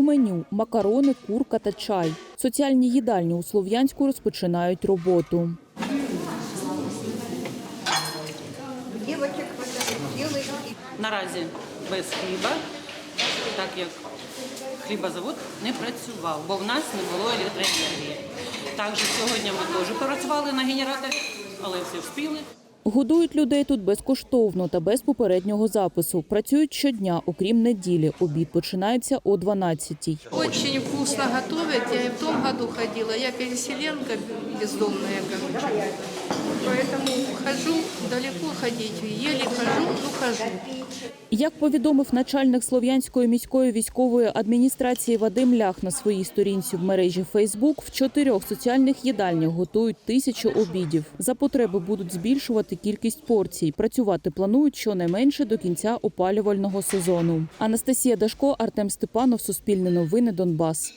У меню макарони, курка та чай. Соціальні їдальні у Слов'янську розпочинають роботу. Наразі без хліба, так як хлібозавод не працював, бо в нас не було електроенергії. Також сьогодні ми теж працювали на генераторі, але все вспіли. Годують людей тут безкоштовно та без попереднього запису. Працюють щодня, окрім неділі. Обід починається о 12-й. Очень вкусно готують. Я і в том году ходила. Я переселенка бездомна, короче. Поэтому хожу, далеко ходити, Еле хожу, хожу. Як повідомив начальник Слов'янської міської військової адміністрації Вадим Лях на своїй сторінці в мережі Фейсбук, в чотирьох соціальних їдальнях готують тисячу обідів. За потреби будуть збільшувати кількість порцій. Працювати планують щонайменше до кінця опалювального сезону. Анастасія Дашко, Артем Степанов, Суспільне новини, Донбас.